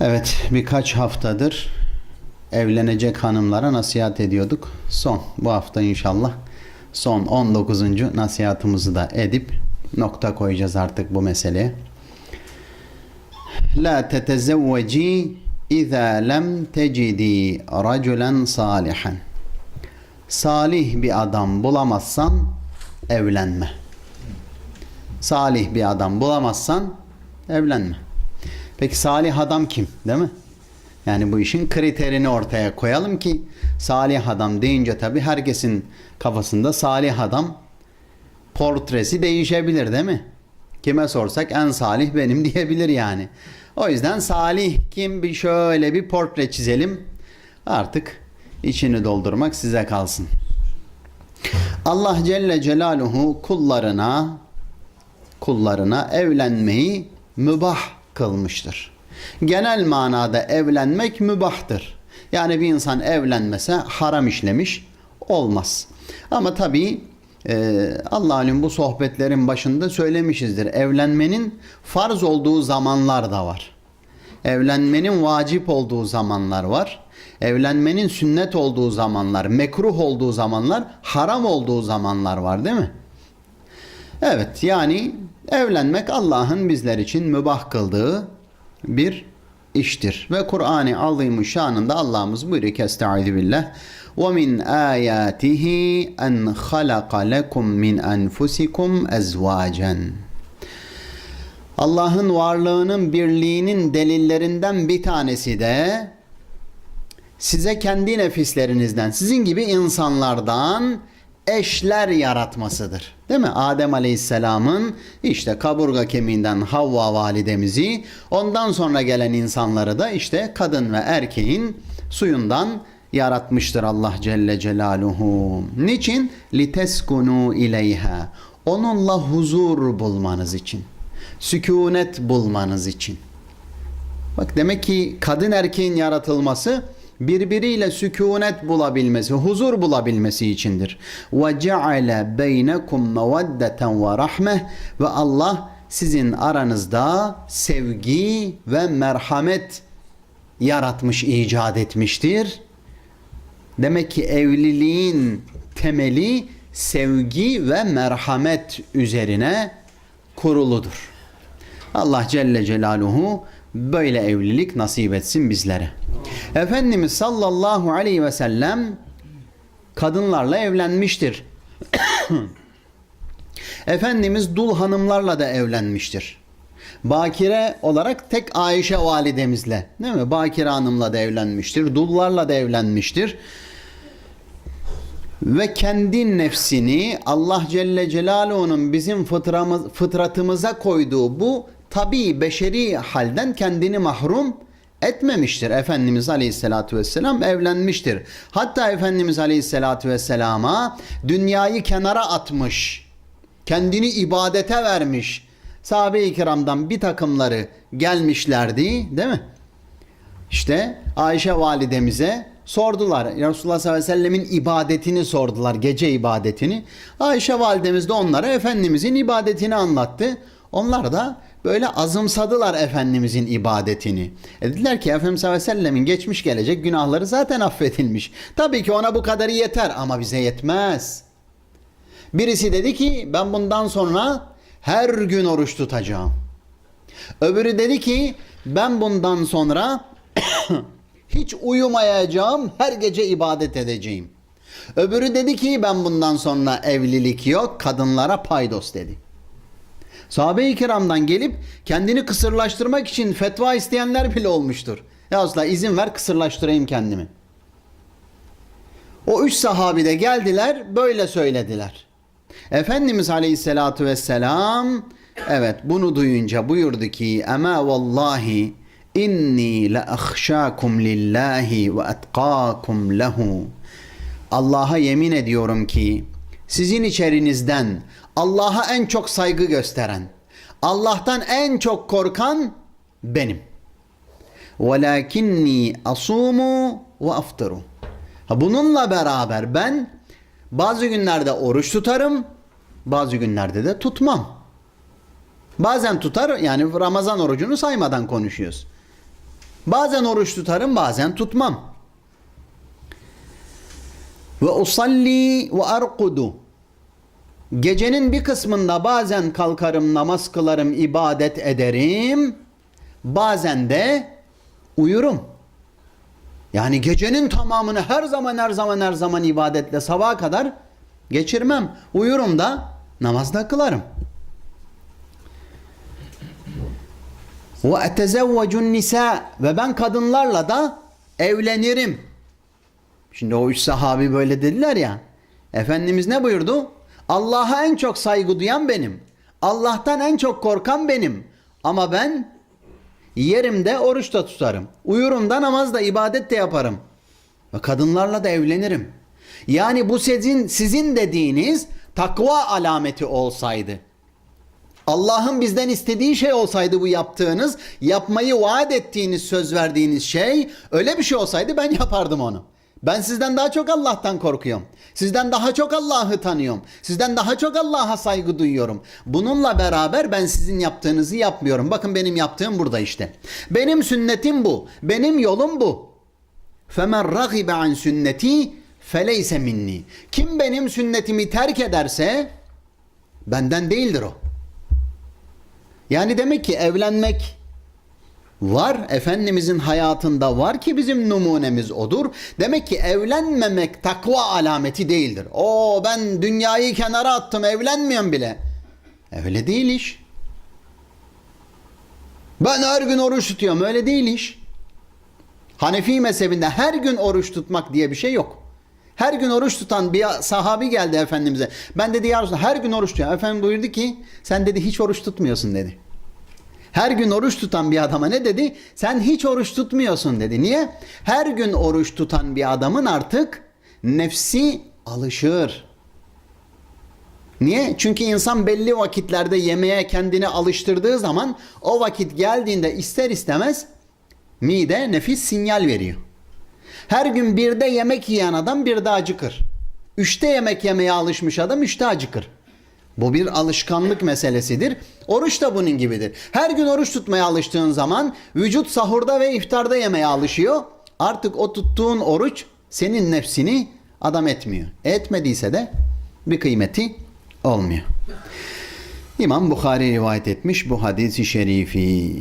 Evet birkaç haftadır evlenecek hanımlara nasihat ediyorduk. Son bu hafta inşallah son 19. nasihatımızı da edip nokta koyacağız artık bu meseleye. La tetezevveci iza lem tecidi raculen salihan. Salih bir adam bulamazsan evlenme. Salih bir adam bulamazsan evlenme. Peki salih adam kim? Değil mi? Yani bu işin kriterini ortaya koyalım ki salih adam deyince tabii herkesin kafasında salih adam portresi değişebilir değil mi? Kime sorsak en salih benim diyebilir yani. O yüzden salih kim bir şöyle bir portre çizelim. Artık içini doldurmak size kalsın. Allah Celle Celaluhu kullarına kullarına evlenmeyi mübah kılmıştır. Genel manada evlenmek mübahtır. Yani bir insan evlenmese haram işlemiş olmaz. Ama tabii e, Allah'ın bu sohbetlerin başında söylemişizdir. Evlenmenin farz olduğu zamanlar da var. Evlenmenin vacip olduğu zamanlar var. Evlenmenin sünnet olduğu zamanlar, mekruh olduğu zamanlar, haram olduğu zamanlar var değil mi? Evet yani evlenmek Allah'ın bizler için mübah kıldığı bir iştir. Ve Kur'an-ı Azimüşşan'ında Allah'ımız buyuruyor ki Estaizu billah وَمِنْ آيَاتِهِ أَنْ خَلَقَ لَكُمْ مِنْ أَنْفُسِكُمْ أَزْوَاجًا Allah'ın varlığının birliğinin delillerinden bir tanesi de size kendi nefislerinizden, sizin gibi insanlardan eşler yaratmasıdır. Değil mi? Adem Aleyhisselam'ın işte kaburga kemiğinden Havva validemizi, ondan sonra gelen insanları da işte kadın ve erkeğin suyundan yaratmıştır Allah Celle Celaluhu. Niçin? Liteskunu ileyha. Onunla huzur bulmanız için. Sükunet bulmanız için. Bak demek ki kadın erkeğin yaratılması birbiriyle sükunet bulabilmesi, huzur bulabilmesi içindir. Ve ceale beynekum meveddeten ve rahmeh ve Allah sizin aranızda sevgi ve merhamet yaratmış, icat etmiştir. Demek ki evliliğin temeli sevgi ve merhamet üzerine kuruludur. Allah Celle Celaluhu böyle evlilik nasip etsin bizlere. Efendimiz sallallahu aleyhi ve sellem kadınlarla evlenmiştir. Efendimiz dul hanımlarla da evlenmiştir. Bakire olarak tek Ayşe validemizle değil mi? Bakire hanımla da evlenmiştir. Dullarla da evlenmiştir. Ve kendi nefsini Allah Celle Celaluhu'nun bizim fıtratımıza koyduğu bu tabi beşeri halden kendini mahrum etmemiştir. Efendimiz Aleyhisselatü Vesselam evlenmiştir. Hatta Efendimiz Aleyhisselatü Vesselam'a dünyayı kenara atmış. Kendini ibadete vermiş. Sahabe-i kiramdan bir takımları gelmişlerdi değil mi? İşte Ayşe validemize sordular. Resulullah sallallahu aleyhi ve sellemin ibadetini sordular. Gece ibadetini. Ayşe validemiz de onlara Efendimizin ibadetini anlattı. Onlar da böyle azımsadılar Efendimizin ibadetini. E dediler ki Efendimiz sallallahu aleyhi ve sellemin geçmiş gelecek günahları zaten affedilmiş. Tabii ki ona bu kadarı yeter ama bize yetmez. Birisi dedi ki ben bundan sonra her gün oruç tutacağım. Öbürü dedi ki ben bundan sonra hiç uyumayacağım, her gece ibadet edeceğim. Öbürü dedi ki ben bundan sonra evlilik yok, kadınlara paydos dedi. Sahabe-i kiramdan gelip kendini kısırlaştırmak için fetva isteyenler bile olmuştur. Ya asla izin ver kısırlaştırayım kendimi. O üç sahabi de geldiler böyle söylediler. Efendimiz Aleyhisselatü Vesselam evet bunu duyunca buyurdu ki Ema vallahi inni la ahşakum lillahi ve etqakum lehu Allah'a yemin ediyorum ki sizin içerinizden Allah'a en çok saygı gösteren, Allah'tan en çok korkan benim. Velakinni asumu ve aftiru. Ha bununla beraber ben bazı günlerde oruç tutarım, bazı günlerde de tutmam. Bazen tutar yani Ramazan orucunu saymadan konuşuyoruz. Bazen oruç tutarım, bazen tutmam. Ve usalli ve arkudu. Gecenin bir kısmında bazen kalkarım, namaz kılarım, ibadet ederim. Bazen de uyurum. Yani gecenin tamamını her zaman her zaman her zaman ibadetle sabaha kadar geçirmem. Uyurum da namazda kılarım. Ve etezevvecun nisa ve ben kadınlarla da evlenirim. Şimdi o üç sahabi böyle dediler ya. Efendimiz ne buyurdu? Allah'a en çok saygı duyan benim. Allah'tan en çok korkan benim. Ama ben yerimde oruç da tutarım. Uyurum da namaz da ibadet de yaparım. Ve kadınlarla da evlenirim. Yani bu sizin sizin dediğiniz takva alameti olsaydı. Allah'ın bizden istediği şey olsaydı bu yaptığınız, yapmayı vaat ettiğiniz, söz verdiğiniz şey öyle bir şey olsaydı ben yapardım onu. Ben sizden daha çok Allah'tan korkuyorum. Sizden daha çok Allah'ı tanıyorum. Sizden daha çok Allah'a saygı duyuyorum. Bununla beraber ben sizin yaptığınızı yapmıyorum. Bakın benim yaptığım burada işte. Benim sünnetim bu. Benim yolum bu. فَمَنْ رَغِبَ عَنْ sünneti فَلَيْسَ minni. Kim benim sünnetimi terk ederse benden değildir o. Yani demek ki evlenmek var. Efendimizin hayatında var ki bizim numunemiz odur. Demek ki evlenmemek takva alameti değildir. O ben dünyayı kenara attım evlenmiyorum bile. Öyle değil iş. Ben her gün oruç tutuyorum. Öyle değil iş. Hanefi mezhebinde her gün oruç tutmak diye bir şey yok. Her gün oruç tutan bir sahabi geldi Efendimiz'e. Ben dedi ya Resulallah her gün oruç tutuyorum. Efendim buyurdu ki sen dedi hiç oruç tutmuyorsun dedi. Her gün oruç tutan bir adama ne dedi? Sen hiç oruç tutmuyorsun dedi. Niye? Her gün oruç tutan bir adamın artık nefsi alışır. Niye? Çünkü insan belli vakitlerde yemeğe kendini alıştırdığı zaman o vakit geldiğinde ister istemez mide nefis sinyal veriyor. Her gün birde yemek yiyen adam bir de acıkır. Üçte yemek yemeye alışmış adam üçte acıkır. Bu bir alışkanlık meselesidir. Oruç da bunun gibidir. Her gün oruç tutmaya alıştığın zaman vücut sahurda ve iftarda yemeye alışıyor. Artık o tuttuğun oruç senin nefsini adam etmiyor. Etmediyse de bir kıymeti olmuyor. İmam Bukhari rivayet etmiş bu hadisi şerifi.